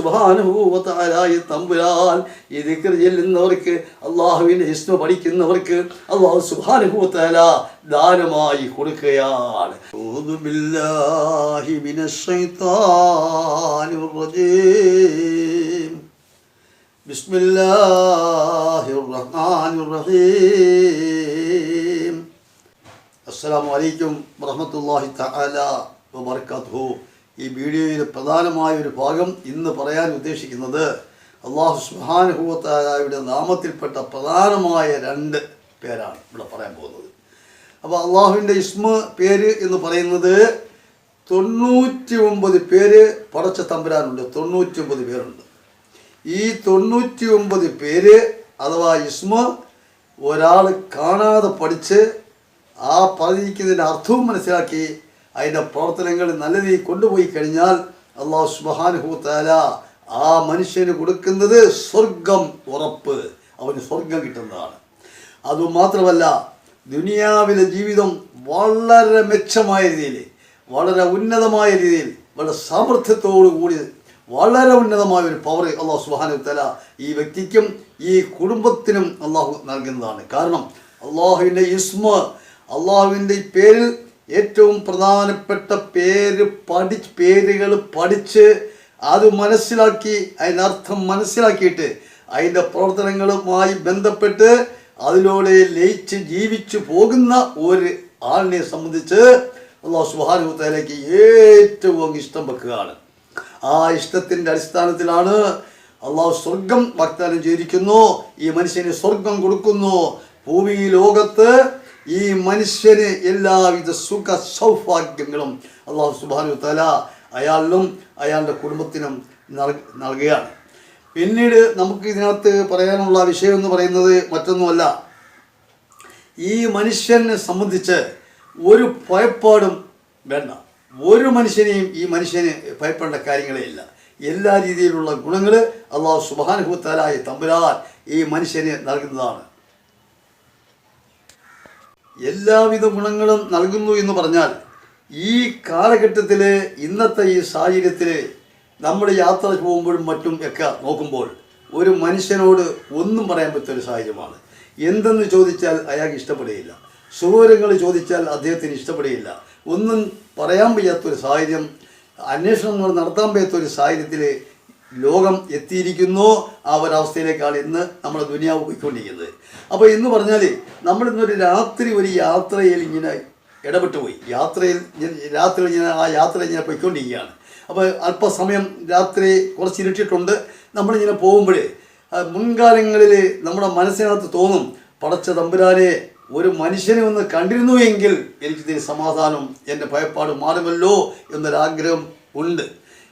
സുബാനുഭൂവത്താലായി തമ്പുരാൻ ഈ ദിക്കർ ചെല്ലുന്നവർക്ക് അള്ളാഹുവിൻ്റെ ഇസ്മ പഠിക്കുന്നവർക്ക് അള്ളാഹു സുബാനുഭൂവത്താല ദാനമായി കൊടുക്കുകയാണ് ഊദു ബില്ലാഹി മിനശ് ശൈത്താനിർ റജീം بسم الله الرحمن الرحيم അസ്സാം വലൈക്കും വറഹമത്തല്ലാഹി തആല വബർക്കാത്തു ഈ വീഡിയോയിലെ പ്രധാനമായ ഒരു ഭാഗം ഇന്ന് പറയാൻ ഉദ്ദേശിക്കുന്നത് അള്ളാഹു സുഹാനുഭവത്തായുടെ നാമത്തിൽപ്പെട്ട പ്രധാനമായ രണ്ട് പേരാണ് ഇവിടെ പറയാൻ പോകുന്നത്. അപ്പോൾ അള്ളാഹുവിന്റെ ഇസ്മ പേര് എന്ന് പറയുന്നത് തൊണ്ണൂറ്റി ഒമ്പത് പേര് പടച്ച തമ്പുരാനുണ്ട്. തൊണ്ണൂറ്റി ഒമ്പത് പേരുണ്ട്. ഈ തൊണ്ണൂറ്റി ഒമ്പത് പേര് അഥവാ ഇസ്മ ഒരാൾ കാണാതെ പഠിച്ച് ആ പറഞ്ഞിരിക്കുന്നതിന്റെ അർത്ഥവും മനസ്സിലാക്കി അതിന്റെ പ്രവർത്തനങ്ങൾ നല്ല രീതിയിൽ കൊണ്ടുപോയി കഴിഞ്ഞാൽ അള്ളാഹു സുബാനുഭൂത്താല ആ മനുഷ്യന് കൊടുക്കുന്നത് സ്വർഗം ഉറപ്പ്. അവന് സ്വർഗം കിട്ടുന്നതാണ്. അതുമാത്രമല്ല ദുനിയാവിലെ ജീവിതം വളരെ മെച്ചമായ രീതിയിൽ വളരെ ഉന്നതമായ രീതിയിൽ വളരെ സാമർഥ്യത്തോടു കൂടി വളരെ ഉന്നതമായ ഒരു പവർ അള്ളാഹു സുബാനു തല ഈ വ്യക്തിക്കും ഈ കുടുംബത്തിനും അള്ളാഹു നൽകുന്നതാണ്. കാരണം അള്ളാഹുവിന്റെ ഇസ്മ അള്ളാഹുവിന്റെ പേരിൽ ഏറ്റവും പ്രധാനപ്പെട്ട പേര് പഠി പേരുകൾ പഠിച്ച് അത് മനസ്സിലാക്കി അതിനർത്ഥം മനസ്സിലാക്കിയിട്ട് അതിന്റെ പ്രവർത്തനങ്ങളുമായി ബന്ധപ്പെട്ട് അതിലൂടെ ലയിച്ച് ജീവിച്ചു പോകുന്ന ഒരു ആളിനെ സംബന്ധിച്ച് അള്ളാഹു സുബാനുത്തേലേക്ക് ഏറ്റവും ഇഷ്ടം വെക്കുകയാണ്. ആ ഇഷ്ടത്തിന്റെ അടിസ്ഥാനത്തിലാണ് അള്ളാഹു സ്വർഗം വാഗ്ദാനം ചെയ്തിരിക്കുന്നു. ഈ മനുഷ്യന് സ്വർഗം കൊടുക്കുന്നു. ഭൂമി ലോകത്ത് ഈ മനുഷ്യന് എല്ലാവിധ സുഖ സൗഭാഗ്യങ്ങളും അള്ളാഹു സുബാനു തല അയാളിലും അയാളുടെ കുടുംബത്തിനും നൽകുകയാണ്. പിന്നീട് നമുക്ക് ഇതിനകത്ത് പറയാനുള്ള വിഷയം എന്ന് പറയുന്നത് മറ്റൊന്നുമല്ല. ഈ മനുഷ്യനെ സംബന്ധിച്ച് ഒരു ഭയപ്പാടും വേണ്ട. ഒരു മനുഷ്യനെയും ഈ മനുഷ്യന് ഭയപ്പെടേണ്ട കാര്യങ്ങളേ ഇല്ല. എല്ലാ രീതിയിലുള്ള ഗുണങ്ങൾ അള്ളാഹു സുബാനുഭൂത്താലായ തമ്പുരാൻ ഈ മനുഷ്യന് നൽകുന്നതാണ്. എല്ലാവിധ ഗുണങ്ങളും നൽകുന്നു എന്ന് പറഞ്ഞാൽ ഈ കാലഘട്ടത്തിൽ ഇന്നത്തെ ഈ സാഹചര്യത്തിൽ നമ്മൾ യാത്ര പോകുമ്പോഴും മറ്റും ഒക്കെ നോക്കുമ്പോൾ ഒരു മനുഷ്യനോട് ഒന്നും പറയാൻ പറ്റൊരു സാഹചര്യമാണ്. എന്തെന്ന് ചോദിച്ചാൽ അയാൾക്ക് ഇഷ്ടപ്പെടുകയില്ല സുഖകരങ്ങൾ ചോദിച്ചാൽ അദ്ദേഹത്തിന് ഇഷ്ടപ്പെടുകയില്ല ഒന്നും പറയാൻ വയ്യാത്തൊരു സാഹചര്യം അന്വേഷണങ്ങൾ നടത്താൻ വയ്യാത്തൊരു സാഹചര്യത്തിൽ ലോകം എത്തിയിരിക്കുന്നു. ആ ഒരു അവസ്ഥയിലേക്കാണ് ഇന്ന് നമ്മുടെ ദുനിയാവ് പോയിക്കൊണ്ടിരിക്കുന്നത്. അപ്പോൾ എന്ന് പറഞ്ഞാൽ നമ്മളിന്നൊരു രാത്രി ഒരു യാത്രയിൽ ഇങ്ങനെ ഇടപെട്ടു പോയി. യാത്രയിൽ രാത്രി ഇങ്ങനെ ആ യാത്ര ഇങ്ങനെ പോയിക്കൊണ്ടിരിക്കുകയാണ്. അപ്പോൾ അല്പസമയം രാത്രി കുറച്ച് ഇരുട്ടിയിട്ടുണ്ട്. നമ്മളിങ്ങനെ പോകുമ്പോൾ മുൻകാലങ്ങളിൽ നമ്മുടെ മനസ്സിനകത്ത് തോന്നും പടച്ച തമ്പുരാനെ ഒരു മനുഷ്യനെ ഒന്ന് കണ്ടിരുന്നു എങ്കിൽ എനിക്കിതിന് സമാധാനം എന്റെ ഭയപ്പാട് മാറുമല്ലോ എന്നൊരാഗ്രഹം ഉണ്ട്.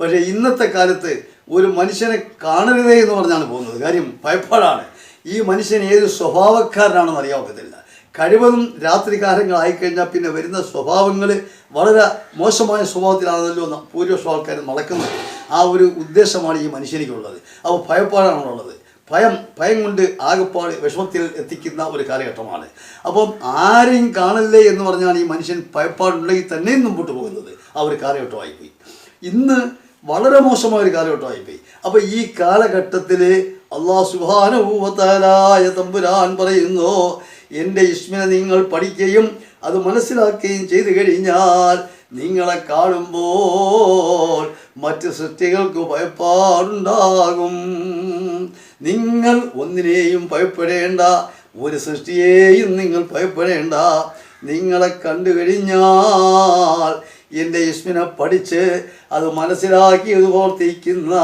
പക്ഷേ ഇന്നത്തെ കാലത്ത് ഒരു മനുഷ്യനെ കാണരുതേ എന്ന് പറഞ്ഞാണ് പോകുന്നത്. കാര്യം ഭയപ്പാടാണ്. ഈ മനുഷ്യൻ ഏത് സ്വഭാവക്കാരനാണെന്ന് അറിയാൻ പറ്റത്തില്ല കഴിവതും രാത്രികാലങ്ങളായിക്കഴിഞ്ഞാൽ പിന്നെ വരുന്ന സ്വഭാവങ്ങൾ വളരെ മോശമായ സ്വഭാവത്തിലാണല്ലോ ഭൂരിപക്ഷം ആൾക്കാർ നടക്കുന്നത്. ആ ഒരു ഉദ്ദേശമാണ് ഈ മനുഷ്യനിക്കുള്ളത്. അപ്പോൾ ഭയപ്പാടാണുള്ളത്. ഭയം ഭയം കൊണ്ട് ആകെപ്പാട് വിഷമത്തിൽ എത്തിക്കുന്ന ഒരു കാലഘട്ടമാണ്. അപ്പം ആരെയും കാണല്ലേ എന്ന് പറഞ്ഞാണ് ഈ മനുഷ്യൻ ഭയപ്പാടുണ്ടെങ്കിൽ തന്നെയും മുമ്പോട്ട് പോകുന്നത്. ആ ഒരു കാലഘട്ടമായിപ്പോയി. ഇന്ന് വളരെ മോശമായ ഒരു കാലഘട്ടമായിപ്പോയി അപ്പോൾ ഈ കാലഘട്ടത്തിൽ അള്ളാഹു സുബാനുഭൂവത്താലായ തമ്പുരാൻ പറയുന്നു എന്റെ ഇസ്മിനെ നിങ്ങൾ പഠിക്കുകയും അത് മനസ്സിലാക്കുകയും ചെയ്തു കഴിഞ്ഞാൽ നിങ്ങളെ കാണുമ്പോൾ മറ്റ് സൃഷ്ടികൾക്ക് ഭയപ്പാടുണ്ടാകും. നിങ്ങൾ ഒന്നിനെയും ഭയപ്പെടേണ്ട ഒരു സൃഷ്ടിയെയും നിങ്ങൾ ഭയപ്പെടേണ്ട. നിങ്ങളെ കണ്ടു കഴിഞ്ഞാൽ എന്റെ യുഷ്മിനെ പഠിച്ച് അത് മനസ്സിലാക്കി അത് ഓർത്തിരിക്കുന്ന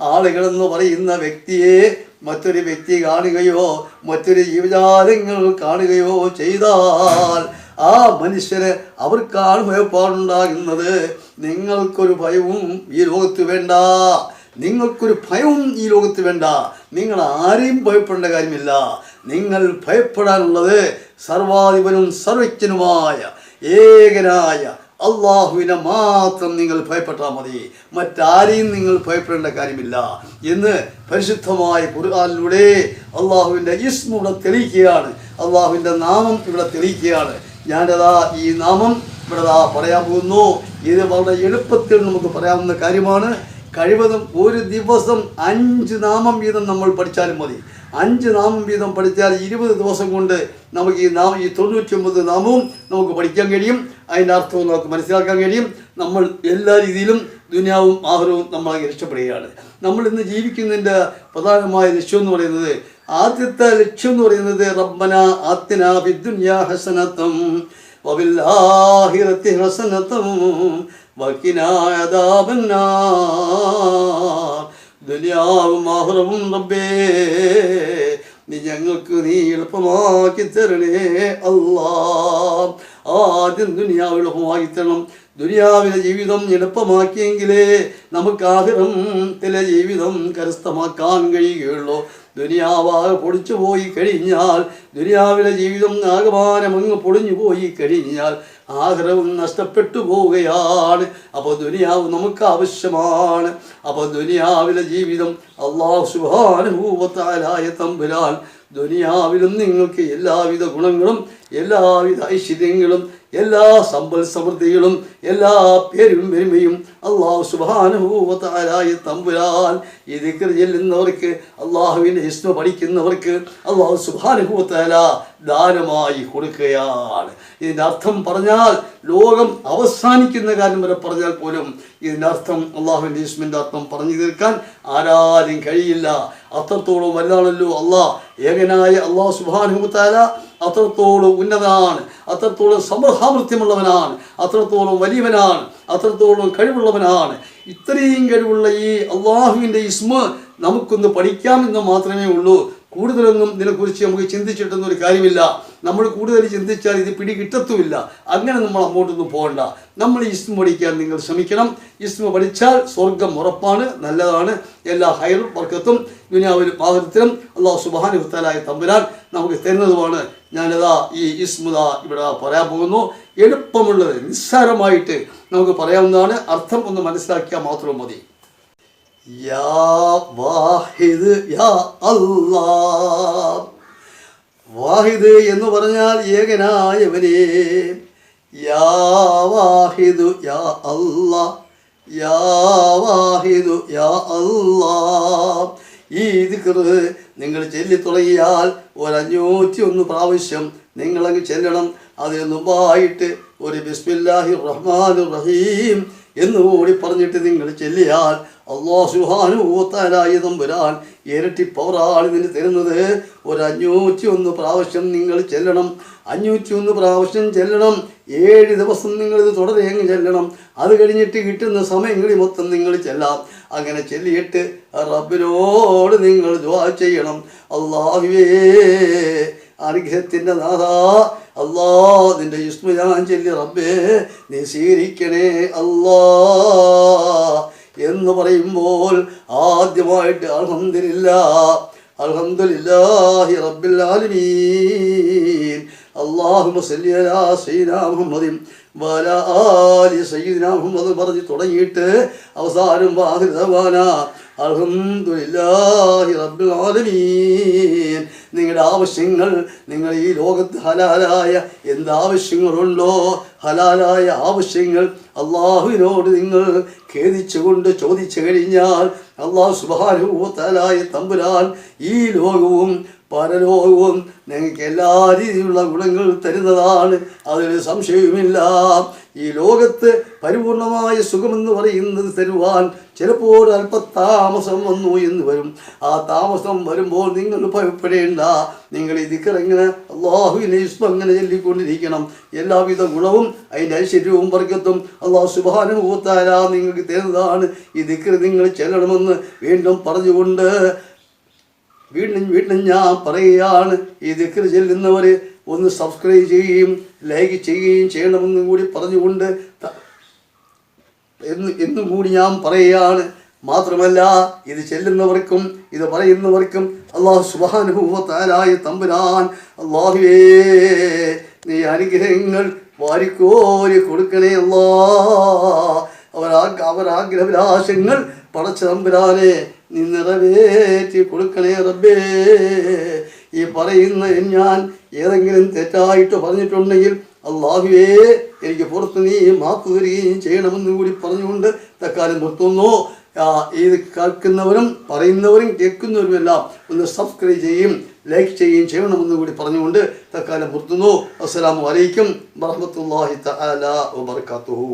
ആളുകളെന്ന് പറയുന്ന വ്യക്തിയെ മറ്റൊരു വ്യക്തി കാണുകയോ മറ്റൊരു ജീവജാലങ്ങൾ കാണുകയോ ചെയ്താൽ ആ മനുഷ്യന് അവർക്കാണ് ഭയപ്പാടുണ്ടാകുന്നത്. നിങ്ങൾക്കൊരു ഭയവും ഈ ലോകത്ത് വേണ്ട. നിങ്ങൾക്കൊരു ഭയവും ഈ ലോകത്ത് വേണ്ട. നിങ്ങൾ ആരെയും ഭയപ്പെടേണ്ട കാര്യമില്ല. നിങ്ങൾ ഭയപ്പെടാനുള്ളത് സർവാധിപനും സർവജ്ഞനുമായ ഏകനായ അള്ളാഹുവിനെ മാത്രം നിങ്ങൾ ഭയപ്പെട്ടാൽ മതി. മറ്റാരെയും നിങ്ങൾ ഭയപ്പെടേണ്ട കാര്യമില്ല എന്ന് പരിശുദ്ധമായ ഖുർആാനിലൂടെ അള്ളാഹുവിന്റെ ഇസ്മ ഇവിടെ തെളിയിക്കുകയാണ്. അള്ളാഹുവിന്റെ നാമം ഇവിടെ തെളിയിക്കുകയാണ്. ഞാനതാ ഈ നാമം ഇവിടെ ദാ പറയാൻ പോകുന്നു. ഇത് വളരെ എളുപ്പത്തിൽ നമുക്ക് പറയാവുന്ന കാര്യമാണ്. കഴിവതും ഒരു ദിവസം അഞ്ച് നാമം വീതം നമ്മൾ പഠിച്ചാലും മതി. അഞ്ച് നാമം വീതം പഠിച്ചാൽ ഇരുപത് ദിവസം കൊണ്ട് നമുക്ക് ഈ നാമം ഈ തൊണ്ണൂറ്റി ഒമ്പത് നാമവും നമുക്ക് പഠിക്കാൻ കഴിയും. അതിന്റെ അർത്ഥവും നമുക്ക് മനസ്സിലാക്കാൻ കഴിയും. നമ്മൾ എല്ലാ രീതിയിലും ദുനിയാവും ആഹാരവും നമ്മൾ രക്ഷപ്പെടുകയാണ്. നമ്മൾ ഇന്ന് ജീവിക്കുന്നതിന്റെ പ്രധാനമായ ലക്ഷ്യം എന്ന് പറയുന്നത് ആദ്യത്തെ ലക്ഷ്യം എന്ന് പറയുന്നത് റബ്ബന ആത്തിന വിദ്യാ ഹസനത്വം വബില്ലാഹിറത്തി ഹസനത്വം വക്കിനായതാപന്നാ ദുനിയാവും ആഹ്റവും റബ്ബേ നീ ഞങ്ങൾക്ക് നീ എളുപ്പമാക്കി തരണേ അല്ലാ ആദ്യം ദുനിയാവ് എളുപ്പമാക്കി തരണം ദുനിയാവിലെ ജീവിതം എളുപ്പമാക്കിയെങ്കിലേ നമുക്ക് ആഹിറത്തിലെ ജീവിതം കരസ്ഥമാക്കാൻ കഴിയുകയുള്ളൂ. ദുനിയാവാകെ പൊടിച്ചു പോയി കഴിഞ്ഞാൽ ദുനിയാവിലെ ജീവിതം ആകമാനമങ്ങ് പൊളിഞ്ഞു പോയി കഴിഞ്ഞാൽ ആഗ്രഹം നഷ്ടപ്പെട്ടു പോവുകയാണ്. അപ്പോൾ ദുനിയാവ് നമുക്ക് ആവശ്യമാണ്. അപ്പോൾ ദുനിയാവിലെ ജീവിതം അള്ളാഹു സുബാനുഭൂവത്താലായ തമ്പുരാൻ ദുനിയാവിലും നിങ്ങൾക്ക് എല്ലാവിധ ഗുണങ്ങളും എല്ലാവിധ ഐശ്വര്യങ്ങളും എല്ലാ സമ്പൽ സമൃദ്ധികളും എല്ലാ പേരും പെരുമയും അള്ളാഹു സുബാനുഭൂവത്താലായ തമ്പുരാൻ. ഈ ദിക്കർ ചെല്ലുന്നവർക്ക് അള്ളാഹുവിന്റെ ഇസ്മ പഠിക്കുന്നവർക്ക് അള്ളാഹു സുബാനുഭൂവത്താല ദാനമായി കൊടുക്കുകയാണ്. ഇതിന്റെ അർത്ഥം പറഞ്ഞാൽ ലോകം അവസാനിക്കുന്ന കാര്യം വരെ പറഞ്ഞാൽ പോലും ഇതിന്റെ അർത്ഥം അള്ളാഹുവിന്റെ ഇസ്മിന്റെ അർത്ഥം പറഞ്ഞു തീർക്കാൻ ആരാരും കഴിയില്ല. അത്രത്തോളം വലുതാണല്ലോ അള്ളാഹ് ഏകനായ അള്ളാഹ് സുബാനുഭൂത്താല അത്രത്തോളം ഉന്നതനാണ്. അത്രത്തോളം സമൃഹാമൃത്യമുള്ളവനാണ് അത്രത്തോളം വലിയവനാണ്. അത്രത്തോളം കഴിവുള്ളവനാണ്. ഇത്രയും കഴിവുള്ള ഈ അള്ളാഹുവിന്റെ ഇസ്മ നമുക്കൊന്ന് പഠിക്കാമെന്ന് മാത്രമേ ഉള്ളൂ. കൂടുതലൊന്നും ഇതിനെക്കുറിച്ച് നമുക്ക് ചിന്തിച്ചിട്ടൊന്നും ഒരു കാര്യമില്ല. നമ്മൾ കൂടുതൽ ചിന്തിച്ചാൽ ഇത് പിടി കിട്ടത്തുമില്ല അങ്ങനെ നമ്മൾ അങ്ങോട്ടൊന്നും പോകണ്ട. നമ്മൾ ഇസ്മ പഠിക്കാൻ നിങ്ങൾ ശ്രമിക്കണം. ഇസ്മ പഠിച്ചാൽ സ്വർഗം ഉറപ്പാണ് നല്ലതാണ്. എല്ലാ ഹൈറും വർക്കത്തും ദുനിയാവിലും പാകത്തിലും അള്ളാഹു സുബാനുത്താലായ തമ്പുരാൻ നമുക്ക് തരുന്നതുമാണ്. ഞാനിതാ ഈ ഇസ്മുത ഇവിടെ പറയാൻ പോകുന്നു. എളുപ്പമുള്ളത് നിസ്സാരമായിട്ട് നമുക്ക് പറയാവുന്നതാണ്. അർത്ഥം ഒന്ന് മനസ്സിലാക്കിയാൽ മാത്രം മതി. യാ വാഹിദ് യാ അല്ലാ വാഹിദ് എന്ന് പറഞ്ഞാൽ ഏകനായവനെ. യാ വാഹിദു യാ അല്ലാ യാ വാഹിദു യാ അല്ലാ ഈ ദിക്റ് നിങ്ങൾ ചൊല്ലി തുടങ്ങിയാൽ ഒരു അഞ്ഞൂറ്റി ഒന്ന് പ്രാവശ്യം നിങ്ങളങ്ങ് ചെല്ലണം. അതിന് മുമ്പായിട്ട് ഒരു ബിസ്മില്ലാഹി റഹ്മാൻ റഹീം എന്നുകൂടി പറഞ്ഞിട്ട് നിങ്ങൾ ചെല്ലിയാൽ അള്ളാഹു സുഹാനുഭൂത്താലായ തമ്പുരാൻ ഇരട്ടി പവറാണ് ഇതിന് തരുന്നത്. ഒരു അഞ്ഞൂറ്റി ഒന്ന് പ്രാവശ്യം നിങ്ങൾ ചെല്ലണം. അഞ്ഞൂറ്റി ഒന്ന് പ്രാവശ്യം ചെല്ലണം. ഏഴ് ദിവസം നിങ്ങൾ ഇത് തുടരെ അങ്ങ് ചെല്ലണം. അത് കഴിഞ്ഞിട്ട് കിട്ടുന്ന സമയങ്ങളിൽ മൊത്തം നിങ്ങൾ ചെല്ലാം. അങ്ങനെ ചെല്ലിയിട്ട് റബ്ബിനോട് നിങ്ങൾ ദ്വാ ചെയ്യണം. അള്ളാഹുവേ അനുഗ്രഹത്തിന്റെ നാഥ അല്ലാ ഞാൻ ചെല്ലി റബ്ബേ നീ സ്വീകരിക്കണേ അല്ലാ. എന്ന് പറയുമ്പോൾ ആദ്യമായിട്ട് അൽഹംദുലില്ല അൽഹംദുലില്ലാഹി റബ്ബിൽ ആലമീൻ. അല്ലാഹുമ്മ സല്ലി അലാ സയ്യിദനാ മുഹമ്മദിൻ വഅലാ ആലി സയ്യിദനാ മുഹമ്മദ് പറഞ്ഞ് തുടങ്ങിയിട്ട് അവസാനം വാഹിദവാന അൽഹംദുലില്ലാഹി റബ്ബിൽ ആലമീൻ നിങ്ങളുടെ ആവശ്യങ്ങൾ നിങ്ങൾ ഈ ലോകത്ത് ഹലാലായ എന്ത് ആവശ്യങ്ങളുണ്ടോ ഹലാലായ ആവശ്യങ്ങൾ അള്ളാഹുവിനോട് നിങ്ങൾ ഖേദിച്ചുകൊണ്ട് ചോദിച്ചു കഴിഞ്ഞാൽ അള്ളാഹു സുഭാരൂപത്താലായ തമ്പുരാൻ ഈ ലോകവും പരലോകവും നിങ്ങൾക്ക് എല്ലാ രീതിയിലുള്ള ഗുണങ്ങൾ തരുന്നതാണ്. അതിന് സംശയവുമില്ല. ഈ ലോകത്ത് പരിപൂർണമായ സുഖമെന്ന് പറയുന്നത് തരുവാൻ ചിലപ്പോൾ അല്പത്താമസം വന്നു എന്ന് വരും. ആ താമസം വരുമ്പോൾ നിങ്ങൾ ഭയപ്പെടേണ്ട. നിങ്ങൾ ഈ ദിക്കറെങ്ങനെ അള്ളാഹുവിനെ ഇസ്മ അങ്ങനെ ചൊല്ലിക്കൊണ്ടിരിക്കണം? എല്ലാവിധ ഗുണവും അതിന്റെ ഐശ്വര്യവും വർഗത്തും അള്ളാഹു സുബാനുഭൂത്താല നിങ്ങൾക്ക് തരുന്നതാണ്. ഈ ദിക്കർ നിങ്ങൾ ചെല്ലണമെന്ന് വീണ്ടും പറഞ്ഞുകൊണ്ട് വീണ്ടും വീണ്ടും ഞാൻ പറയുകയാണ് ഈ ദിക്കർ ചെല്ലുന്നവർ ഒന്ന് സബ്സ്ക്രൈബ് ചെയ്യുകയും ലൈക്ക് ചെയ്യുകയും ചെയ്യണമെന്നും കൂടി പറഞ്ഞുകൊണ്ട് എന്ന് എന്നും കൂടി ഞാൻ പറയുകയാണ് മാത്രമല്ല ഇത് ചെല്ലുന്നവർക്കും ഇത് പറയുന്നവർക്കും അള്ളാഹു സുബാനുഭവത്താലായ തമ്പുരാൻ അള്ളാഹുവേ നീ അനുഗ്രഹങ്ങൾ വാരിക്കോരി കൊടുക്കണേ അല്ലാ അവരാ അവരാഗ്രഹവിലാശങ്ങൾ പടച്ച തമ്പുരാനെ നീ നിറവേറ്റി കൊടുക്കണേ റബ്ബേ. ഈ പറയുന്ന ഞാൻ ഏതെങ്കിലും തെറ്റായിട്ട് പറഞ്ഞിട്ടുണ്ടെങ്കിൽ അള്ളാഹുവേ എനിക്ക് പുറത്ത് നീ മാപ്പ് തരികയും ചെയ്യണമെന്ന് കൂടി പറഞ്ഞുകൊണ്ട് തക്കാലം നിർത്തുന്നു. ഇത് കേൾക്കുന്നവരും പറയുന്നവരും കേൾക്കുന്നവരും എല്ലാം ഒന്ന് സബ്സ്ക്രൈബ് ചെയ്യും ലൈക്ക് ചെയ്യുകയും ചെയ്യണമെന്ന് കൂടി പറഞ്ഞുകൊണ്ട് തക്കാലം നിർത്തുന്നു. അസ്സലാമു അലൈക്കും വറഹ്മത്തുള്ളാഹി തആല വബറകാതുഹു.